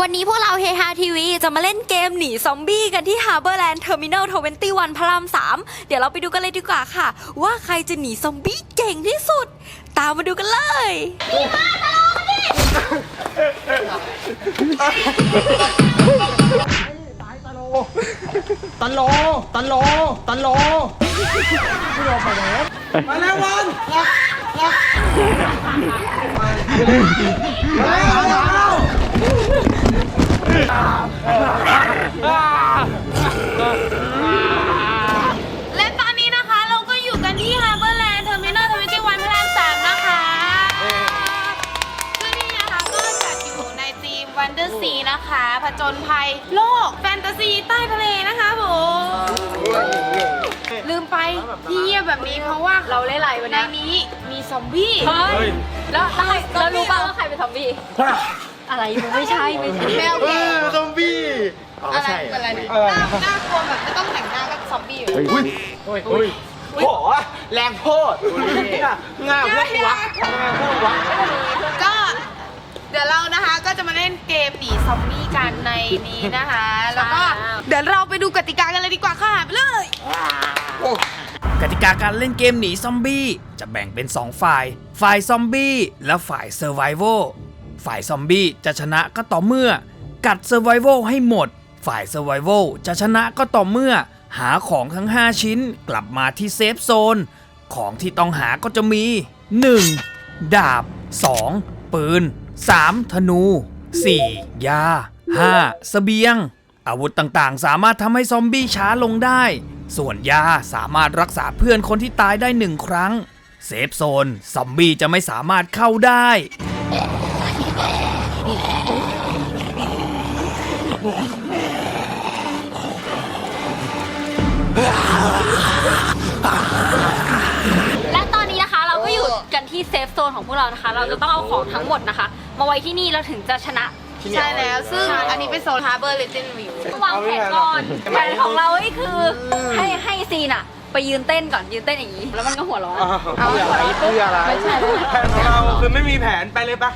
วันนี้พวกเราเฮฮาทีวีจะมาเล่นเกมหนีซอมบี้กันที่ Harborland Terminal 21 พระราม 3 เดี๋ยวเราไปดูกันเลยดีกว่าค่ะ ว่าใครจะหนีซอมบี้เก่งที่สุด ตามมาดูกันเลยตันโลตันโลตันโลมาแล้ววันมาแล้ว ผจญภัยโลกแฟนตาซีใต้ทะเลนะคะผมลืมไปที่เงียบแบบนี้เพราะว่าเราเล่นอะไรวันนี้มีซอมบี้แล้วแล้วแล้วรู้ป่าวว่าใครเป็นซอมบี้ อะไรมันไม่ใช่ไม่ใช่แมวเอแก่อซอมบี้อ๋ออะไรใช่อะไรเนี่ยอะไรหน้าหน้ากลัวแบบไม่ต้องแต่งหน้าก็ซอมบี้อยู่อุ้ยอุ้ยอุ้ยโหแรงโพดง่าพวกวะง่าพวกวะก็ เดี๋ยวเรานะคะก็จะมาเล่นเกมหนีซอมบี้กันในนี้นะคะ แล้วก็เดี๋ยวเราไปดูกติกากันเลยดีกว่าค่ะไปเลย กติกาการเล่นเกมหนีซอมบี้จะแบ่งเป็น 2 ฝ่าย ฝ่ายซอมบี้และฝ่ายเซอร์ไวโวฝ่ายซอมบี้จะชนะก็ต่อเมื่อ กัดเซอร์ไวโวให้หมด ฝ่ายเซอร์ไวโวจะชนะก็ต่อเมื่อ หาของทั้ง 5 ชิ้นกลับมาที่เซฟโซน ของที่ต้องหาก็จะมี 1. ดาบ 2. ปืน 3. ธนู 4. ยา 5. เสบียง อาวุธต่างๆ สามารถทำให้ซอมบี้ช้าลงได้ ส่วนยาสามารถรักษาเพื่อนคนที่ตายได้หนึ่งครั้ง เซฟโซน ซอมบี้จะไม่สามารถเข้าได้ และตอนนี้นะคะเราก็อยู่กันที่เซฟโซนของพวกเรานะคะ เราจะต้องเอาของทั้งหมดนะคะ มาไว้ที่นี่เราถึงจะชนะใช่แล้ว ซึ่งอันนี้เป็นโซน Harbor Legend View วางแผนก่อนแผนของเราก็คือให้ให้ซีนอะไปยืนเต้นก่อนยืนเต้นอย่างนี้ แล้วมันก็หัวเร้อนเอาอะไรเพื่ออะไรไม่ใช่แล้วแผนของเราคือไม่มีแผนไปเลยปะ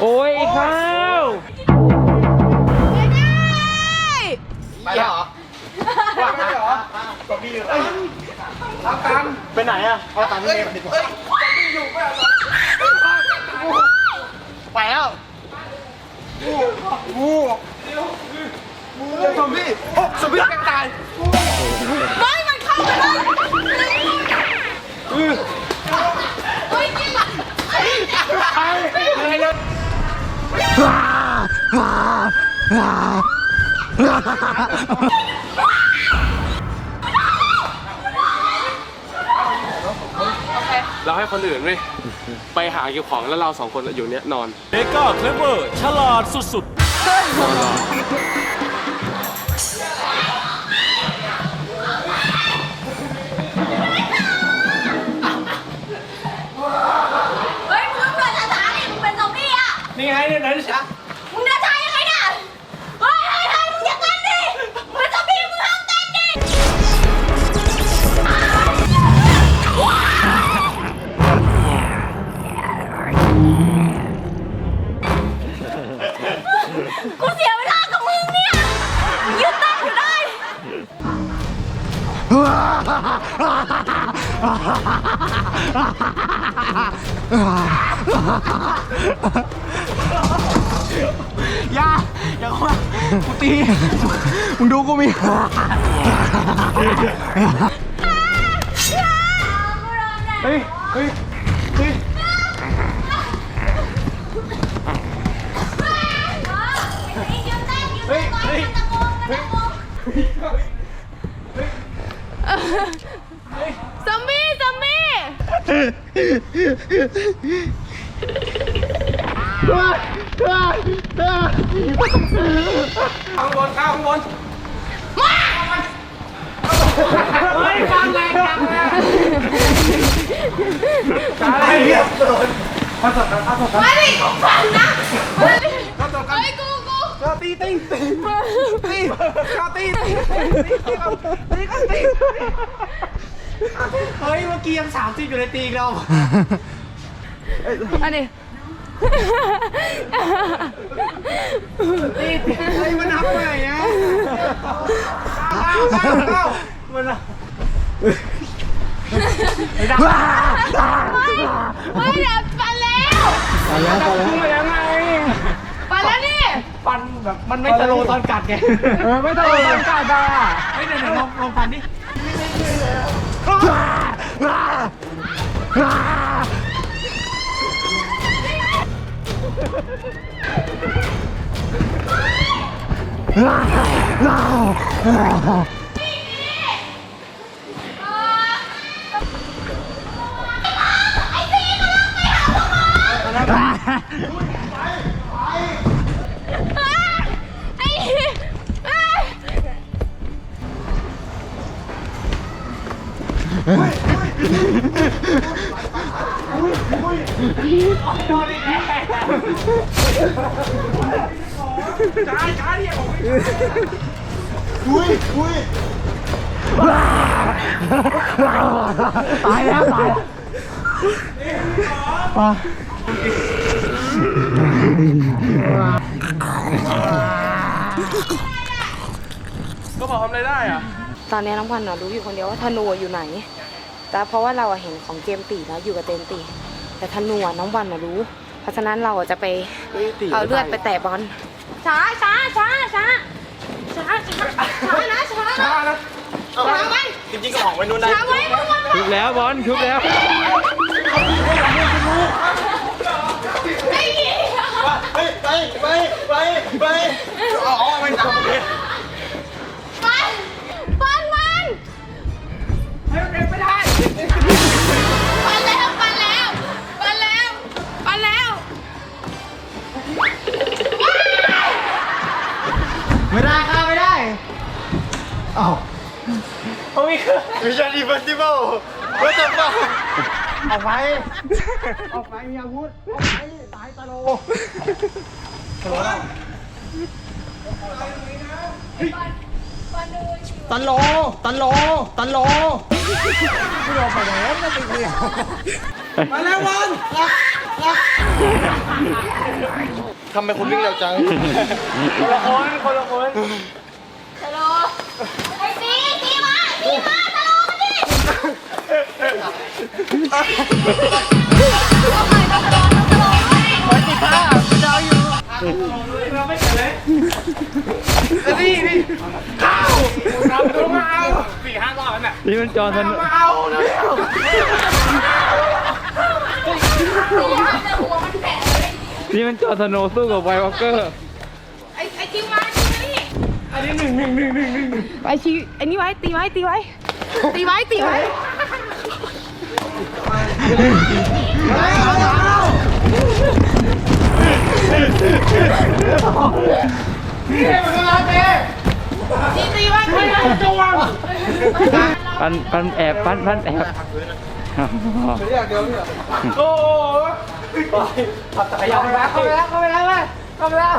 โอ้ยข้าวไปแล้วเหรอไปแล้วเหรอซอมบี้อยู่เอาตังไปไหนอะเอาตังค์นี่เองดีกว่าไไปแล้วงูงูเจอซอมบี้โอ้ซอมบี้กล้งตายไม่มันเข้าไปแล้วเฮ้ยจริงอะเรา ให้คนอื่นเว้ยไปหาเก็บของแล้วเราสองคนอยู่เนี้ยนอนเมกาเคลเวอร์ฉลาดสุดๆเฮ้ยมึงเปิดช้าๆดิมึงเป็นซอมบี้อะนี่ไงเนี่ยไหนดิช้า อย่าอย่าเข้ามากูตีมึงดูกูมี เฮ้ย เฮ้ย เฮ้ย เฮ้ย เฮ้ย ซอมบี้ซอมบี้ข้างบนข้างบนมาดิของฝันนะมาดิเฮ้ยกู กูก็ตีตีตีตีก็ตีตีตีก็ตีก็ตีเฮ้ยเมื่อกี้ยังสามสิบอยู่ในตีอีกแล้วอันนี้เฮ้ยมันนับไปไหนอะอ้าวอ้าวอ้าวมันนับไม่เดี๋ยวปันแล้วพุ่งไปแล้วไงปันแล้วนี่ ฟันแบบมันไม่สโลว์ตอนกัดไงเออไม่สโลว์ตอนกัดอะเฮ้ยเดี๋ยวลองลองฟันดิ คุยคุยตายแล้วตายก็บอกทำอะไรได้อะตอนนี้น้องพันธุ์รู้อยู่คนเดียวว่าธนูอยู่ไหน แต่เพราะว่าเราเห็นของเกมตีแล้วอยู่กับเต็มตี แต่ธนูอะน้องวันอะรู้ เพราะฉะนั้นเราอะจะไปเอาเลือดไปแตะบอลช้าช้าช้าช้าช้าช้าช้านะช้าช้านะช้าไว้จริงๆก็ออกไปนู่นได้ช้าไว้น้องวันทุบแล้วบอลทุบแล้วไอ้เหี้ยไปไปไปไปไป มีคือมิชชั่นอีเวนติเบิลว่าจะมาออกไป ออกไปมีอาวุธออกไปตายตะโลตันโลตันโลตันโลไม่ยอมไปไหนไม่ไปเลยมาแล้วบอลทำไมคุณวิ่งเร็วจัง คนละคนคนละคนตะโลไอ้ตีตีมาตีมาตะโลมาดิ นี่นี่ข้าวเราต้องมาเอาสี่ห้ารอบแล้วเนี่ยนี่มันจอสนุกมาเอาเร็วนี่มันจอสโนว์สู้กับไววอลเกอร์ไอ้ไอ้คิวมาคิวมานี่อันนี้หนึ่งหนึ่งหนึ่งหนึ่งหนึ่งไปชิวไอ้นี่ไว้ตีไว้ตีไว้ตีไว้ตีไว้นี่มันกำลังเตะตีตีไว้ตีไว้จวง ปันปันแอบปันปันแอบเรียกเดี๋ยเนี่ยโอ้ยปัดจักรยานไปแล้วเข้าไปแล้วเข้าไปแล้วเว้ยเข้าไปแล้ว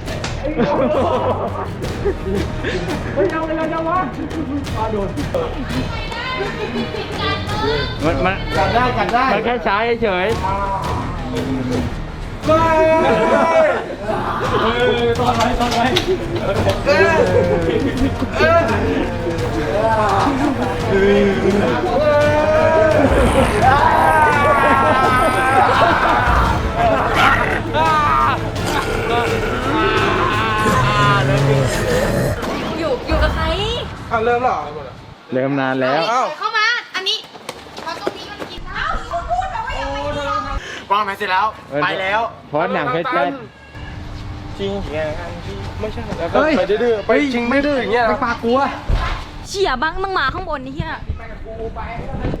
เเฮ้ยเอาไปเลยเอาวะมันมันกัดได้กัดได้มันแค่ช้าเฉยเฮ้ยเฮ้ยตอนไหนตอนไหนเอ้ยเอ้ยอ ยู่อยู่กับใครอะเริ่มแล้วเหรอๆเริ่มนานแล้ว เข้ามา อันนี้เพราะตรงนี้มันกินได้พูดเอาไว้ยังไงวางแผนเสร็จแล้ว ไปแล้วเพราะหนังเพชรแจ๊ดจริงไม่ใช่แล้วก็ไปดื้อๆไปจริงไม่ดื้ออย่างเงี้ยไปปากกลัวเฉียบ้างต้องมาข้างบนนี่เฮียปื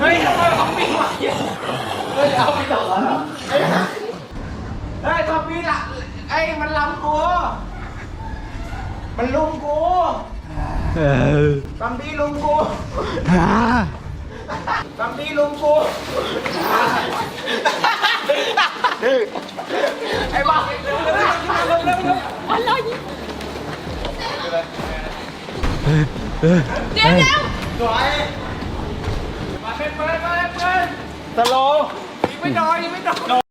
เฮ้ยทอมบี้ละไอ้มันลำกูมันลุมกูทอมบี้ลุมกูทอมบี้ลุมกูไอ้บ้าเดี๋ยวเดี๋ยวสวยมา เป็นเปิดมาเป็นเปิดสโลว์ยิงไม่โดนยิงไม่โดน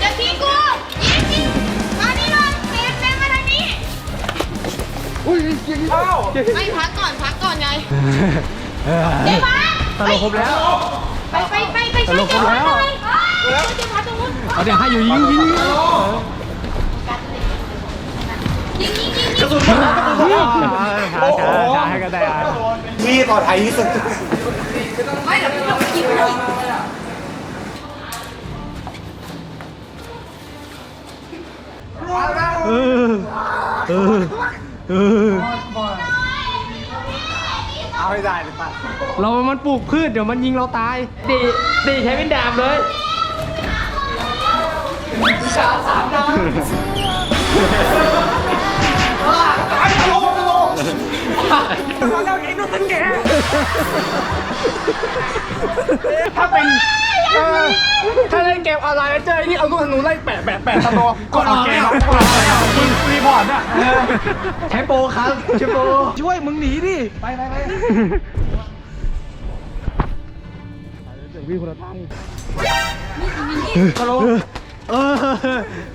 อย่าทิ้งกูยิงยิงมานี่เลยเฟนเฟนมาทางนี้เอ้าไม่พักก่อนพักก่อนไงเจ๊พักสโลว์ครบแล้ว ไปไปไปไปช่วยเจ๊พักหน่อยช่วย เจ๊พักตรงนู้นเอาเดี๋ยวให้อยู่ยิงยิงยิงยิงยิงยิงยิงช้าช้าช้าให้ก็ได้ที่ปลอดภัยที่สุดเอาให้ได้เลยป่ะเรามันปลูกพืชเดี๋ยวมันยิงเราตายตีตีใช้เป็นดาบเลย ถ้าเป็นเออถ้าเล่นเกมออนไลน์แล้วเจอไอ้นี่เอาลูกธนูไล่แปะแปะแปะสโลว์กดออกเกมกดออกเกมยิงรีพอร์ตอะเออใช้โปรครับใช้โปรช่วยมึงหนีดิ ไปไปไปเสียงพี่คนละทางฮัลโหล เออ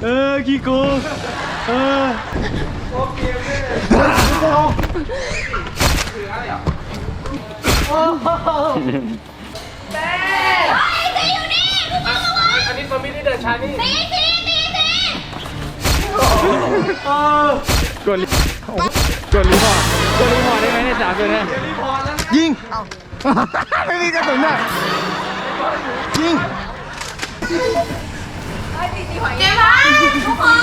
เออขี้โกงเอออันนี้ซอมบี้ที่เดินช้านี่ตีตีตีกดรีกดรีพอร์ตกดรีพอร์ตได้ไหมในสามตัวเนี้ยยิง ไม่มีกระสุนอะยิง เจ๊พักทุกคน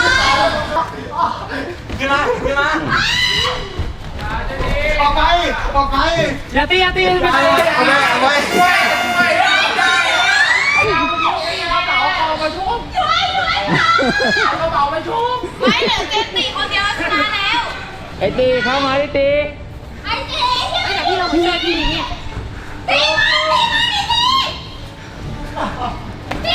ขึ้นมาขึ้นมาออกไปออกไปอย่าตีอย่าตีเอาไปเอาไปไม่เหลือเจ๊ตีคนเดียวชนะแล้วไอตีเข้ามาดิตีไอ้เจ๊ไอ้แต่พี่เราเพื่อนพี่นี่ตีมาตีมาตีตีตี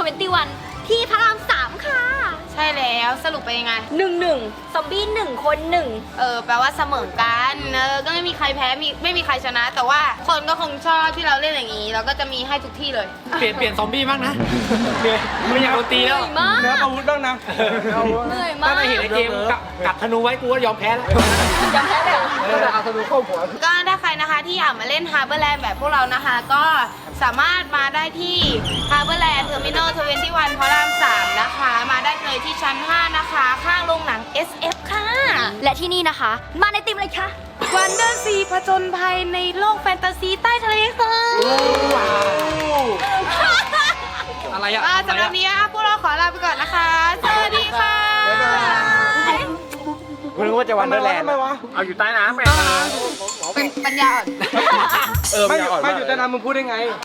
21 ที่พระราม 3 ค่ะ ใช่แล้วสรุปเป็นยังไง 1 1 ซอมบี้ 1 คน 1 เออแปลว่าเสมอกันเออก็ไม่มีใครแพ้มีไม่มีใครชนะ แต่ว่าคนก็คงชอบที่เราเล่นอย่างนี้ เราก็จะมีให้ทุกที่เลย เปลี่ยนเปลี่ยนซอมบี้บ้างนะไม่อยากโดนตีแล้วมาก เนื้ออาวุธบ้างนะเหนื่อยมากถ้าไม่เห็นไอเกมกัดกัดธนูไว้กูก็ยอมแพ้แล้ว จำแพ้เลยเหรอ ก็ถ้าใครนะคะที่อยากมาเล่น Harborland แบบพวกเรานะคะ ก็ สามารถมาได้ที่ Harborland Terminal 21พระราม3นะคะ มาได้เลยที่ชั้น 5 นะคะ ข้างโรงหนัง SF ค่ะ และที่นี่นะคะ มาในติมเลยค่ะวันเดอร์ซีผจญภัยในโลกแฟนตาซีใต้ทะเลค่ะอะไรอะอ่าสำหรับนี้นะคะพวกเราขอลาไปก่อนนะคะ สวัสดีค่ะคุณนึกว่าจะวันเดอร์แลนด์ทำไมวะเอาอยู่ใต้น้ำไป เป็นปัญญาอ่อน เออไม่ไม่อยู่อ่อนไม่มากอยู่ใต้น้ำมึงพูดได้ไง